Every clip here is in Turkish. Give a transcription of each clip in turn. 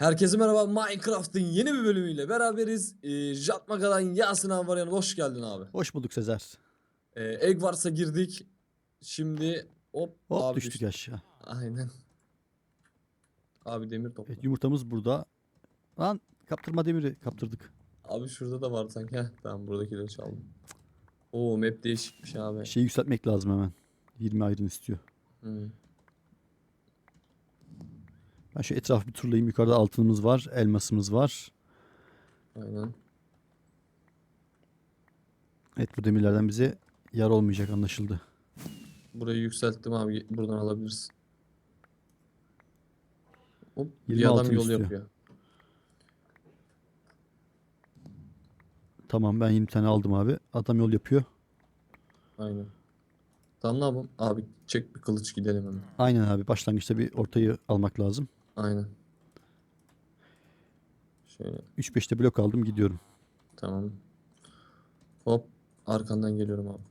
Herkese merhaba Minecraft'ın yeni bir bölümüyle beraberiz. Ee, Jatmaga'dan Yasin abi var yanında. Hoş geldin abi. Hoş bulduk Sezer. Ee, egg varsa girdik. Şimdi hop, Hop abi düştük düştü. aşağı. Aynen. Abi demir topla. Evet, yumurtamız burada. Lan kaptırma demiri kaptırdık. Abi şurada da var sanki. Heh, tamam buradakileri çaldım. Oo map değişikmiş abi. Şeyi yükseltmek lazım hemen. 20 ayrın istiyor. Hı. Ben şu etrafı bir turlayayım. Yukarıda altınımız var. Elmasımız var. Aynen. Evet bu demirlerden bize yar olmayacak anlaşıldı. Burayı yükselttim abi. Buradan alabilirsin. Hop, 20 bir adam yol istiyor. yapıyor. Tamam ben 20 tane aldım abi. Adam yol yapıyor. Aynen. Tamam ne yapalım? Abi çek bir kılıç gidelim hemen. Aynen abi. Başlangıçta bir ortayı almak lazım. Aynen. Şöyle 3-5'te blok aldım gidiyorum. tamam. Hop arkandan geliyorum abi.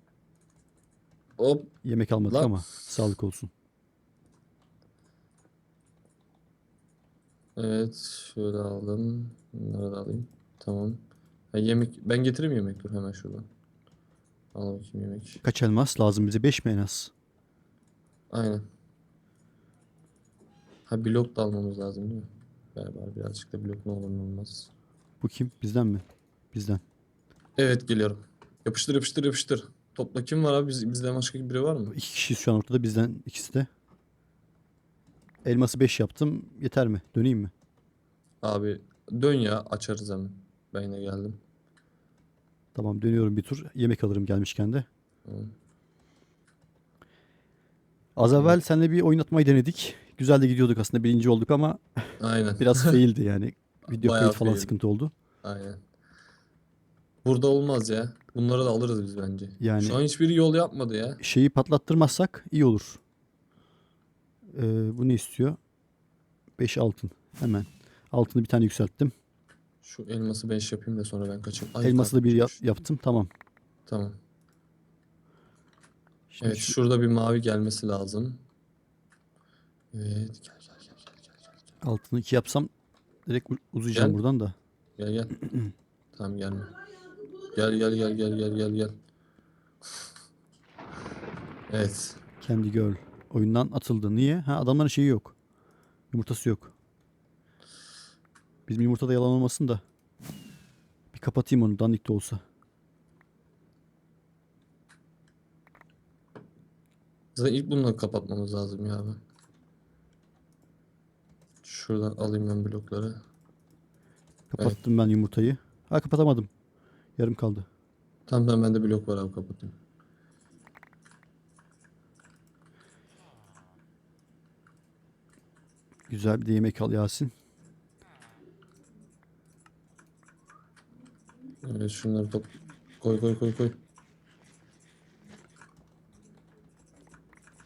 Hop Yemek almadık Lan. ama sağlık olsun. evet şöyle aldım. Bunları da alayım. Tamam. Ha, yemek ben getireyim yemek dur hemen şuradan. Al bakayım yemek. Kaç elmas lazım bize? 5 mi en az? Aynen. Ha blok da almamız lazım değil mi? Galiba birazcık da blok ne olur ne olmaz. Bu kim? Bizden mi? Bizden. Evet geliyorum. Yapıştır yapıştır yapıştır. Topla kim var abi? Biz, bizden başka biri var mı? İki kişi şu an ortada bizden ikisi de. Elması 5 yaptım. Yeter mi? Döneyim mi? Abi dön ya açarız hemen. Ben yine geldim. Tamam dönüyorum bir tur. Yemek alırım gelmişken de. Tamam. Az evvel seninle bir oynatmayı denedik. Güzel de gidiyorduk aslında. Birinci olduk ama Aynen. biraz faildi yani. Video Bayağı kayıt falan faildi. sıkıntı oldu. Aynen. Burada olmaz ya. Bunları da alırız biz bence. Yani- Şu an hiçbiri yol yapmadı ya. Şeyi patlattırmazsak iyi olur. Ee, bu ne istiyor? 5 altın. Hemen. Altını bir tane yükselttim. Şu elması 5 yapayım da sonra ben kaçayım. Ay, Elması da bir takipçiymiş. yaptım. Tamam. Tamam. Şimdi Evet şu- şurada bir mavi gelmesi lazım. Evet gel gel gel gel gel gel. altını 2 yapsam direkt uzayacağım Gel. buradan da. Gel gel. tamam gelme. Gel gel gel gel gel gel gel. Evet. Kendi Girl oyundan atıldı. Niye? Ha adamların şeyi yok. Yumurtası yok. Bizim yumurtada yalan olmasın da. Bir kapatayım onu dandik de olsa. Zaten ilk bunları kapatmamız lazım ya abi. Şuradan alayım ben blokları. Kapattım ben yumurtayı. Ha kapatamadım. Yarım kaldı. Tamam tamam bende blok var abi kapatayım. Güzel bir de yemek al Yasin. Evet şunları top koy koy koy koy.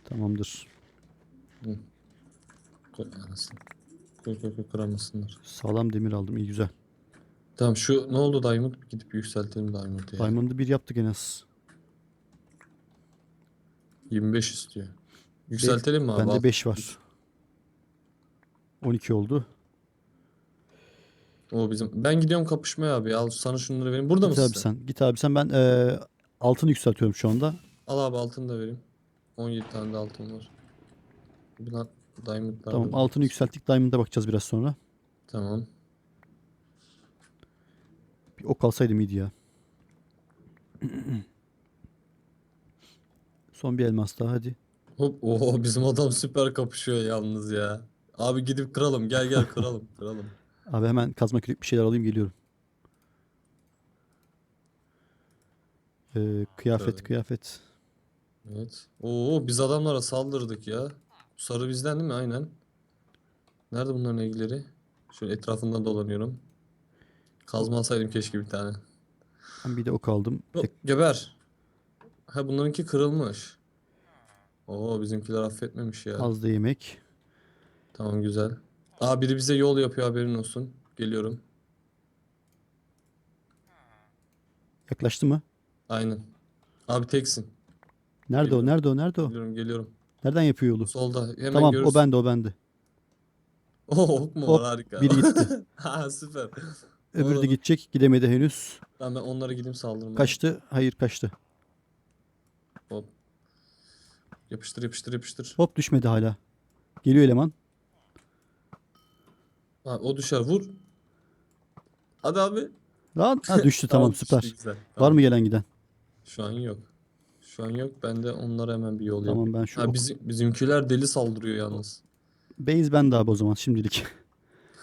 Tamamdır. Koy anasını. Koy koy koy kıramasınlar. Sağlam demir aldım. iyi güzel. Tamam şu ne oldu Diamond? Gidip yükseltelim Diamond'ı ya. Diamond'ı bir yaptık en az. 25 istiyor. Yükseltelim mi abi? Bende Al. 5 var. 12 oldu. O bizim. Ben gidiyorum kapışmaya abi. Al sana şunları vereyim. Burada Git mısın abi sen? Git abi sen. Ben eee, altını yükseltiyorum şu anda. Al abi altını da vereyim. 17 tane de altın var. Bunlar Diamond'lar. Tamam da- altını yükselttik. Diamond'a bakacağız biraz sonra. Tamam. Bir ok alsaydım iyiydi ya. Son bir elmas daha hadi. Hop oho bizim adam süper kapışıyor yalnız ya. Abi gidip kıralım. Gel gel kıralım. Kıralım. Abi hemen kazma kürek bir şeyler alayım geliyorum. Ee, kıyafet Şöyle. kıyafet. Evet. Oo biz adamlara saldırdık ya. Sarı bizden değil mi? Aynen. Nerede bunların ilgileri? Şöyle etrafından dolanıyorum. Kazma alsaydım keşke bir tane. Ben bir de ok aldım. De geber. Ha bunlarınki kırılmış. Oo bizimkiler affetmemiş ya. az da yemek. Tamam güzel. Aa biri bize yol yapıyor haberin olsun. Geliyorum. Yaklaştı mı? Aynen. Abi teksin. Nerede o? Geliyorum. Nerede o? Nerede o? Geliyorum geliyorum. Nereden yapıyor yolu? Solda hemen Tamam görürsün. o bende o bende. Oh ok mu Hop, var harika. biri gitti. ha süper. Öbürü de Oğlum. gidecek. Gidemedi henüz. Tamam ben onlara gideyim saldırmaya. Kaçtı. Hayır kaçtı. Hop. Yapıştır yapıştır yapıştır. Hop düşmedi hala. Geliyor eleman. Ha, o düşer vur. Hadi abi. Lan ha, düştü tamam düştü, süper. güzel. Var Tamam. mı gelen giden? Şu an yok. Şu an yok. Ben de onlara hemen bir yol Tamam yapayım. ben şu Ha, bizim, bizimkiler deli saldırıyor yalnız. Base bende abi o zaman şimdilik.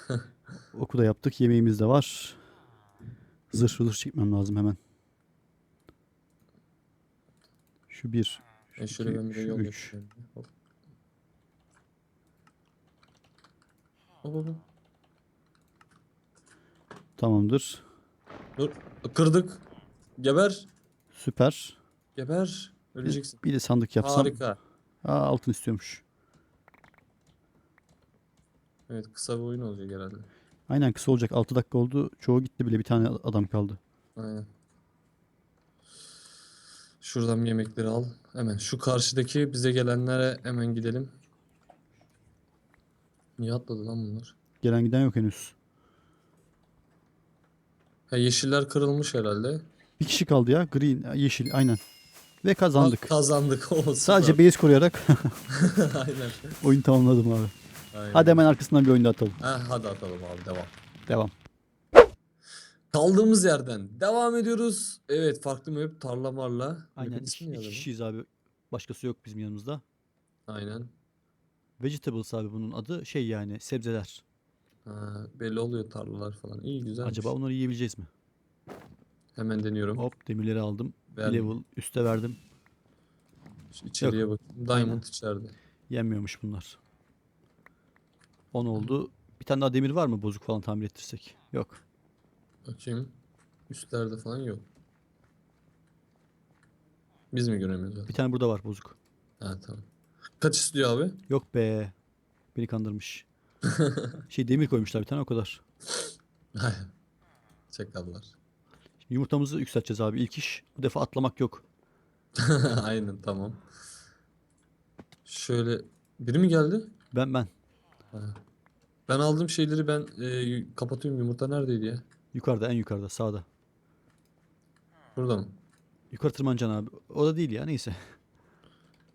Oku da yaptık. Yemeğimiz de var. Zırh zırh çekmem lazım hemen. Şu bir. Şu E şöyle iki, ben bir de şu yol üç. yapayım. Hop. Hop hop hop. Tamamdır. Dur. Kırdık. Geber. Süper. Geber. Bir, Öleceksin. bir de sandık yapsam. Harika. Aa, altın istiyormuş. Evet kısa bir oyun olacak herhalde. Aynen kısa olacak. 6 dakika oldu. Çoğu gitti bile. Bir tane adam kaldı. Aynen. Şuradan bir yemekleri al. Hemen şu karşıdaki bize gelenlere hemen gidelim. Niye atladı lan bunlar? Gelen giden yok henüz. Ha, yeşiller kırılmış herhalde. Bir kişi kaldı ya. Green, yeşil aynen. Ve kazandık. kazandık. O, Sadece base koruyarak Aynen. oyunu tamamladım abi. Aynen. Hadi hemen arkasından bir oyunda atalım. Ha, hadi atalım abi devam. Devam. Kaldığımız yerden devam ediyoruz. Evet farklı map tarla marla. Aynen Map'in iki, iki kişiyiz abi. Başkası yok bizim yanımızda. Aynen. Vegetables abi bunun adı şey yani sebzeler. Ha, belli oluyor tarlalar falan. İyi güzelmiş. Acaba onları yiyebileceğiz mi? Hemen deniyorum. Hop demirleri aldım. Verdim. level üste verdim. Şu içeriye bakayım. Diamond içeride. Yenmiyormuş bunlar. 10 oldu. Bir tane daha demir var mı bozuk falan tamir ettirsek? Yok. Bakayım. Üstlerde falan yok. Biz mi göremiyoruz? zaten? Bir tane burada var bozuk. Ha tamam. Kaç istiyor abi? Yok be. Beni kandırmış. şey demir koymuşlar bir tane o kadar. Çakallar. Yumurtamızı yükselteceğiz abi. İlk iş bu defa atlamak yok. Aynen tamam. Şöyle biri mi geldi? Ben ben. Ha. Ben aldığım şeyleri ben e, kapatıyorum. Yumurta neredeydi ya? Yukarıda en yukarıda sağda. Burada mı? Yukarı tırmanacaksın abi. O da değil ya neyse.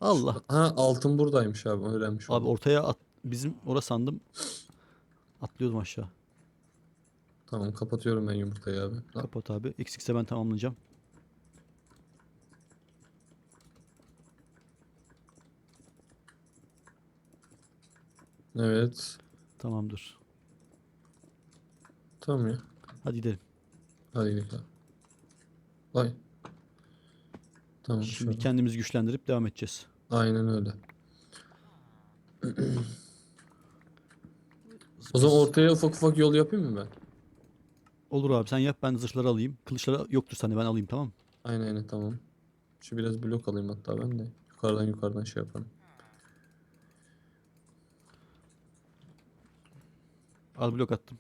Allah. Ha altın buradaymış abi. Öğrenmiş Abi oldum. ortaya at. Bizim ora sandım. Atlıyordum aşağı. Tamam kapatıyorum ben yumurtayı abi. Kapat abi. Eksikse ben tamamlayacağım. Evet. Tamamdır. Tamam ya. Hadi gidelim. Hadi gidelim. Vay. Tamam Şimdi şöyle. kendimizi güçlendirip devam edeceğiz. Aynen öyle. O zaman ortaya ufak ufak yol yapayım mı ben? Olur abi sen yap ben zırhları alayım. Kılıçları yoktur sende ben alayım tamam mı? Aynen aynen tamam. Şu biraz blok alayım hatta ben de. Yukarıdan yukarıdan şey yaparım. Al blok attım.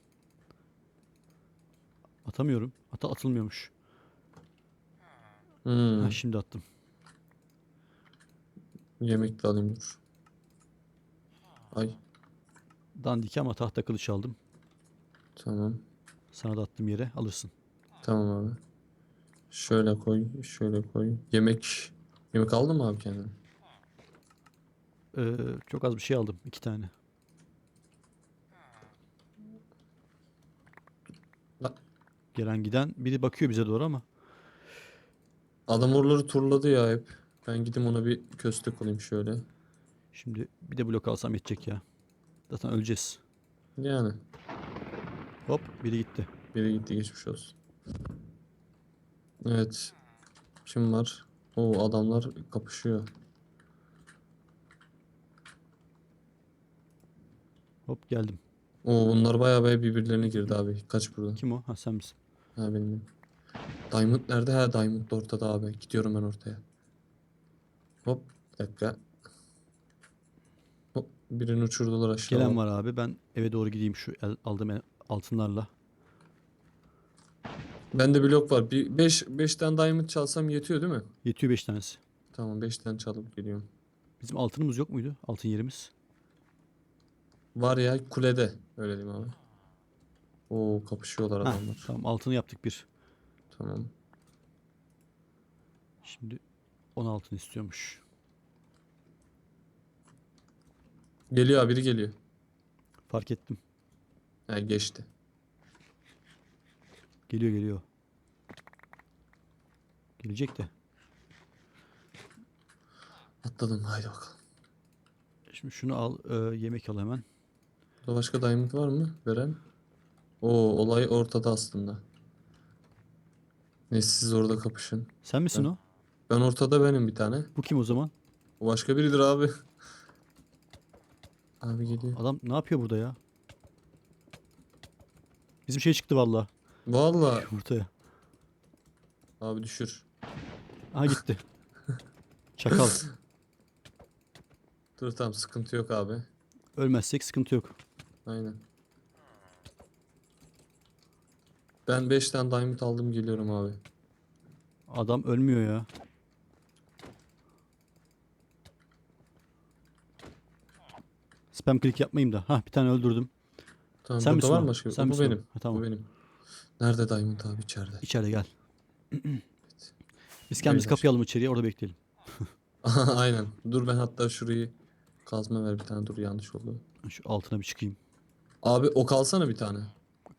Atamıyorum. Ata atılmıyormuş. Hmm. Ha, şimdi attım. Yemek de alayım dur. Ay Dandiki ama tahta kılıç aldım. tamam. Sana da attım yere alırsın. Tamam abi. Şöyle koy, şöyle koy. Yemek. Yemek aldın mı abi kendine? Ee, çok az bir şey aldım. iki tane. La- Gelen giden biri bakıyor bize doğru ama. Adam oraları turladı ya hep. Ben gideyim ona bir köstek olayım şöyle. Şimdi bir de blok alsam yetecek ya. Zaten öleceğiz. Yani. Hop biri gitti. Biri gitti geçmiş olsun. Evet. Kim var? O adamlar kapışıyor. Hop geldim. O bunlar bayağı bayağı birbirlerine girdi abi. Kaç burada? Kim o? Ha sen misin? Ha benim. benim. Diamond nerede? Ha Diamond da ortada abi. Gidiyorum ben ortaya. Hop bir dakika. Hop birini uçurdular aşağı. Gelen var abi. Ben eve doğru gideyim şu el, aldığım el- altınlarla. Bende blok var. Bir 5 5 tane diamond çalsam yetiyor değil mi? Yetiyor 5 tanesi. Tamam 5 tane çalıp geliyorum. Bizim altınımız yok muydu? Altın yerimiz. Var ya kulede. Öyle diyeyim abi. Oo kapışıyorlar Heh, adamlar. tamam altını yaptık bir. Tamam. Şimdi 16'ını istiyormuş. Geliyor abi biri geliyor. Fark ettim. Ha geçti. Geliyor geliyor. Gelecek de. Atladım haydi bakalım. Şimdi şunu al, e, yemek al hemen. Burada başka diamond var mı veren? Oo olay ortada aslında. Neyse siz orada kapışın. Sen misin Ben- o? Ben ortada benim bir tane. Bu kim o zaman? O başka biridir abi. Abi geliyor. Adam ne yapıyor burada ya? Bizim şey çıktı valla Valla yumurtaya. abi düşür. Aha gitti. Çakal. Dur tamam sıkıntı yok abi. Ölmezsek sıkıntı yok. Aynen. Ben 5 tane diamond aldım geliyorum abi. Adam ölmüyor ya. Spam click yapmayayım da. Ha bir tane öldürdüm. Tamam Sen burada misin var o? mı başka? Sen bu misin o? benim. Ha, tamam. Bu benim. Nerede diamond abi içeride? İçeride gel. Biz kendimiz Beyler. kapayalım içeriye orada bekleyelim. Aynen. Dur ben hatta şurayı kazma ver bir tane dur yanlış oldu. Şu altına bir çıkayım. Abi ok alsana bir tane.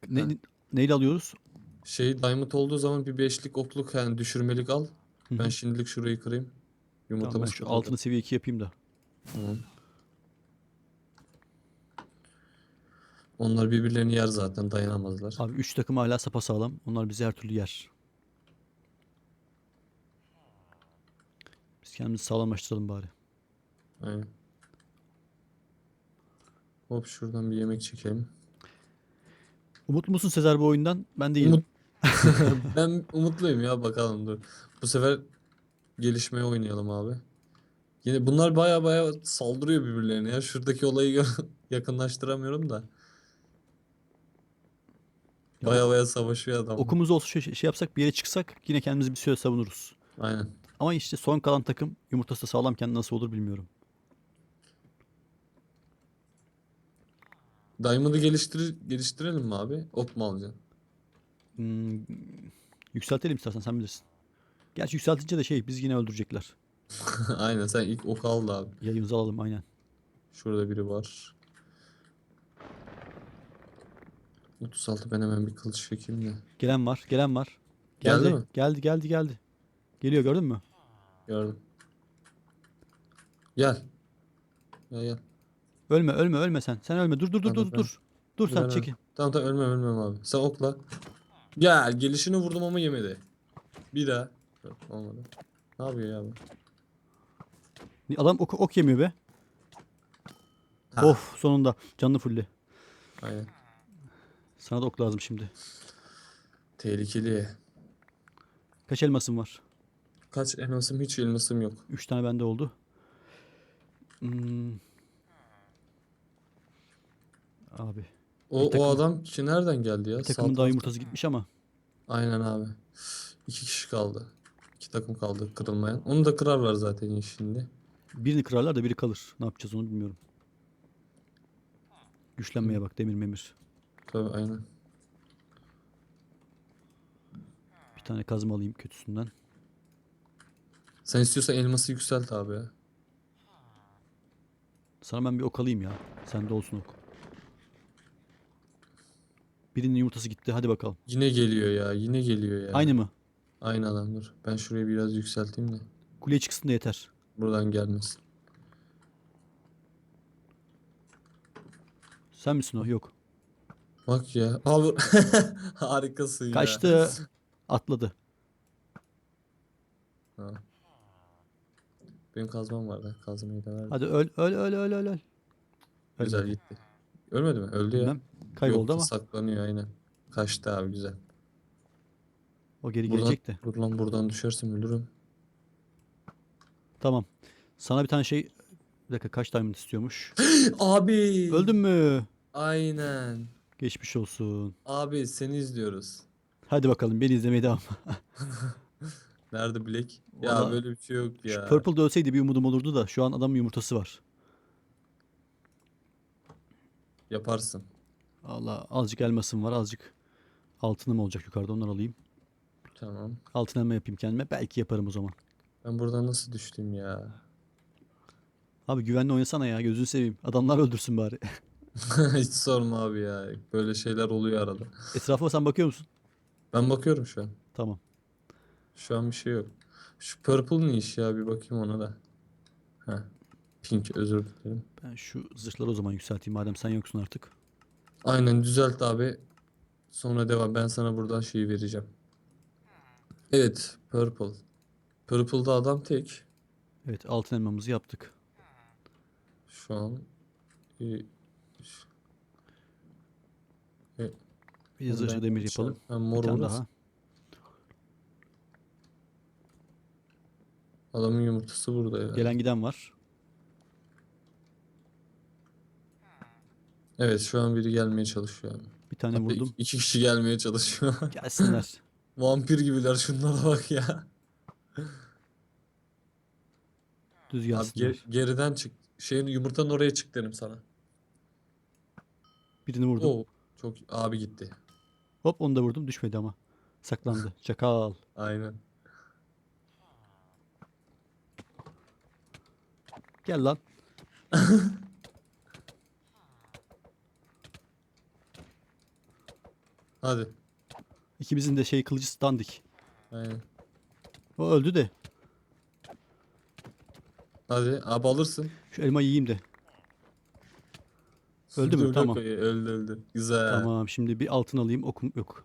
Ne, Ha. ne- neyle alıyoruz? Şey diamond olduğu zaman bir beşlik okluk yani düşürmelik al. Hı hı. Ben şimdilik şurayı kırayım. Tamam, Yumurtamız ben şu altını seviye 2 yapayım da. Tamam. Onlar birbirlerini yer zaten dayanamazlar. Abi 3 takım hala sapasağlam. Onlar bizi her türlü yer. Biz kendimizi sağlamlaştıralım bari. Aynen. Hop şuradan bir yemek çekelim. Umutlu musun Sezer bu oyundan? Ben değilim. Umut... ben umutluyum ya bakalım dur. Bu sefer gelişmeye oynayalım abi. Yine bunlar baya baya saldırıyor birbirlerine ya. Şuradaki olayı yakınlaştıramıyorum da. Ya Baya baya savaşıyor adam. Okumuz olsa şey, şey yapsak bir yere çıksak yine kendimizi bir süre savunuruz. Aynen. Ama işte son kalan takım yumurtası da sağlamken nasıl olur bilmiyorum. Diamond'ı geliştir geliştirelim mi abi? Ok mu alacaksın? Hmm, yükseltelim istersen sen bilirsin. Gerçi yükseltince de şey biz yine öldürecekler. Aynen sen ilk ok al da abi. Yayımızı alalım aynen. Şurada biri var. 36 ben hemen bir kılıç çekeyim de. Gelen var, gelen var. Geldi Geldi, mi? geldi, geldi, geldi. Geliyor gördün mü? Gördüm. Gel. Gel gel. Ölme, ölme, ölme sen. Sen ölme. Dur, dur, dur, Tamam, dur, dur. Dur sen çekil. Tamam tamam ölmem ölmem abi. Sen okla. Gel gelişini vurdum ama yemedi. Bir daha. Yok, olmadı. Ne yapıyor ya bu? Adam ok, ok yemiyor be. Ha. Of sonunda. Canlı fulli. Aynen. Sana da ok lazım şimdi. Tehlikeli. Kaç elmasın var? Kaç elmasım hiç elmasım yok. 3 tane bende oldu. Hmm. Abi. O, Bir takım- o adam ki nereden geldi ya? Bir takımın daha yumurtası gitmiş ama. Aynen abi. İki kişi kaldı. İki takım kaldı kırılmayan. Onu da kırarlar zaten şimdi. Birini kırarlar da biri kalır. Ne yapacağız onu bilmiyorum. Güçlenmeye bak demir memir. Tabii aynen. Bir tane kazma alayım kötüsünden. Sen istiyorsan elması yükselt abi ya. Sana ben bir ok alayım ya. Sende olsun ok. Birinin yumurtası gitti. Hadi bakalım. Yine geliyor ya. Yine geliyor ya. Aynı mı? Aynı adam dur. Ben şurayı biraz yükselteyim de. Kuleye çıksın da yeter. Buradan gelmesin. Sen misin o? Yok. Bak ya. Abi harikasın ya. Kaçtı. Atladı. Ha. Benim kazmam vardı. Kazmayı da verdim. Hadi öl öl öl öl öl. öl. Güzel Ölmedi. gitti. Ölmedi mi? Öldü ya. Bilmem. Kayboldu Yoktu, ama saklanıyor aynen. Kaçtı abi güzel. o geri Buradan, gelecek de. dur lan buradan düşersem ölürüm. Tamam. Sana bir tane şey bir dakika kaç diamond istiyormuş? Abi. Öldün mü? Aynen. Geçmiş olsun. Abi seni izliyoruz. Hadi bakalım beni izlemeye devam. Nerede Black? Ya Valla böyle bir şey yok Şu ya. Purple de ölseydi bir umudum olurdu da şu an adamın yumurtası var. Yaparsın. Allah azıcık elmasım var azıcık altınım olacak yukarıda onları alayım. Tamam. Altın elma yapayım kendime belki yaparım o zaman. Ben buradan nasıl düştüm ya? Abi güvenli oynasana ya gözünü seveyim. Adamlar öldürsün bari. Hiç sorma abi ya. Böyle şeyler oluyor arada. Etrafa sen bakıyor musun? Ben bakıyorum şu an. Tamam. Şu an bir şey yok. Şu purple ne iş ya? Bir bakayım ona da. Heh. Pink özür dilerim. Ben şu zırhları o zaman yükselteyim madem sen yoksun artık. Aynen düzelt abi. Sonra devam. Ben sana buradan şeyi vereceğim. Evet. Purple. Purple'da adam tek. Evet altın elmamızı yaptık. Şu an. e, şu- e, Bir de zırhlı ben demir yapalım. Bir mor tane orası. daha. Adamın yumurtası burada ya. Gelen giden var. Evet şu an biri gelmeye çalışıyor abi. Bir tane Hatta vurdum. iki, iki kişi gelmeye çalışıyor. Gelsinler. Vampir gibiler şunlara bak ya. Düz Abi gelsinler. ge- geriden çık. Şeyin yumurtanın oraya çık derim sana. Birini vurdum. Oo, çok abi gitti. Hop onu da vurdum düşmedi ama. Saklandı. Çakal. Aynen. Gel lan. Hadi. İkimizin de şey kılıcı standik. Aynen. O öldü de. Hadi abi alırsın. Şu elmayı yiyeyim de. Öldü mü? Tamam. Öldü öldü. Güzel. Tamam şimdi bir altın alayım okum yok.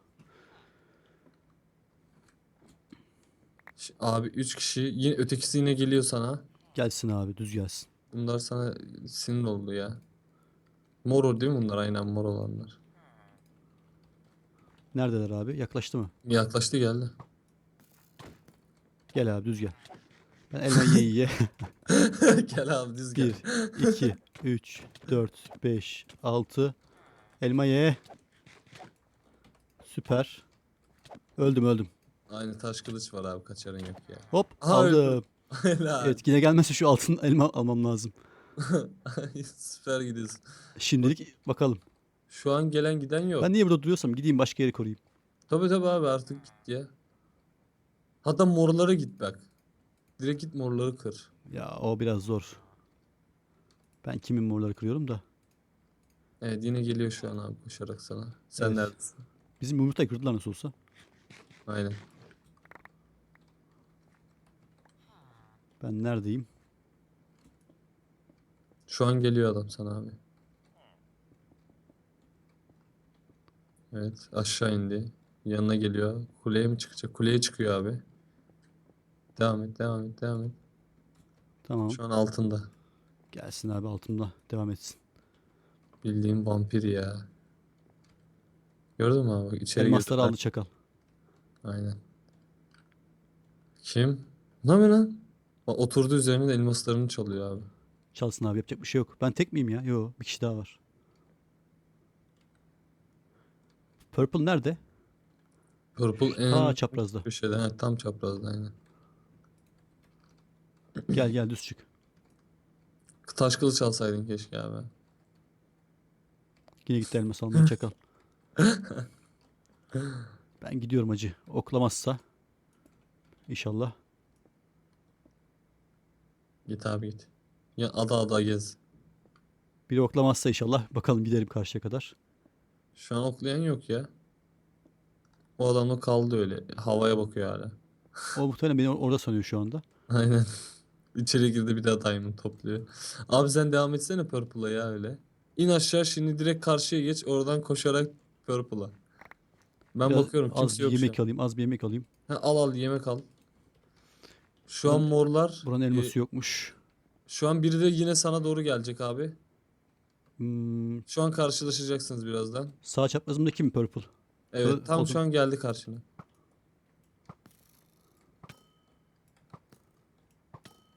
Ş- Abi 3 kişi yine ötekisi yine geliyor sana. Gelsin abi düz gelsin. Bunlar sana sinir oldu ya. Mor o değil mi bunlar? Aynen mor olanlar. Neredeler abi? Yaklaştı mı? Yaklaştı geldi. Gel abi düz gel. Ben elmayı ye ye. gel abi düz gel. 1, 2, 3, 4, 5, 6. Elma ye. Süper. Öldüm öldüm. Aynı taş kılıç var abi kaçarın yok ya. Hop Aha, aldım. Helal. Evet yine gelmezse şu altın elma almam lazım. Süper gidiyorsun. Şimdilik bakalım. Şu an gelen giden yok. Ben niye burada duruyorsam gideyim başka yere koruyayım. Tabii tabii abi artık git ya. Hatta morlara git bak. Direkt git morları kır. Ya o biraz zor. Ben kimin morları kırıyorum da. Evet yine geliyor şu an abi koşarak sana. Sen Evet. neredesin? Bizim yumurtayı kırdılar nasıl olsa. Aynen. Ben neredeyim? Şu an geliyor adam sana abi. Evet aşağı indi. Yanına geliyor. Kuleye mi çıkacak? Kuleye çıkıyor abi. Devam et, devam et, devam et. Tamam. Şu an altında. Gelsin abi altımda. Devam etsin. Bildiğim vampir ya. Gördün mü abi? İçeri Elmasları aldı çakal. Aynen. Kim? Ne yapıyor lan? Bak, oturdu üzerine de elmaslarını çalıyor abi. Çalsın abi yapacak bir şey yok. Ben tek miyim ya? Yo bir kişi daha var. Purple nerede? Purple en Aa çaprazda. köşede. Ha, tam çaprazda aynen. Gel gel düz çık. Taş kılıç alsaydın keşke abi. Yine gitti elmas almaya çakal. Ben gidiyorum acı. Oklamazsa. İnşallah. Git abi git. Ya ada ada gez. Biri oklamazsa inşallah. Bakalım giderim karşıya kadar. Şu an oklayan yok ya. O adam da kaldı öyle. Havaya bakıyor hala. O muhtemelen beni or- orada sanıyor şu anda. Aynen. İçeri girdi bir daha diamond topluyor. Abi sen devam etsene Purple'a ya öyle. İn aşağı şimdi direkt karşıya geç. Oradan koşarak Purple'a. Ben Biraz bakıyorum az kimse bir yok şu yemek an. alayım. Az bir yemek alayım. Ha, al al yemek al. Şu an Buranın- morlar. Buranın e, elması yokmuş. şu an biri de yine sana doğru gelecek abi. Hmm, Şu an karşılaşacaksınız birazdan. sağ çaprazımda kim Purple? Evet Ö- tam oldum. şu an geldi karşına.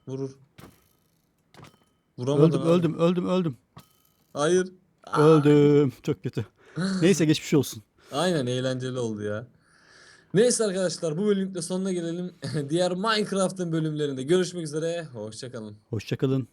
Vurur. Vuramadın Öldüm abi. öldüm öldüm öldüm. Hayır. Öldüm. Çok kötü. Neyse geçmiş olsun. Aynen eğlenceli oldu ya. Neyse arkadaşlar bu bölümde sonuna gelelim. Diğer Minecraft'ın bölümlerinde görüşmek üzere. Hoşçakalın. Hoşçakalın.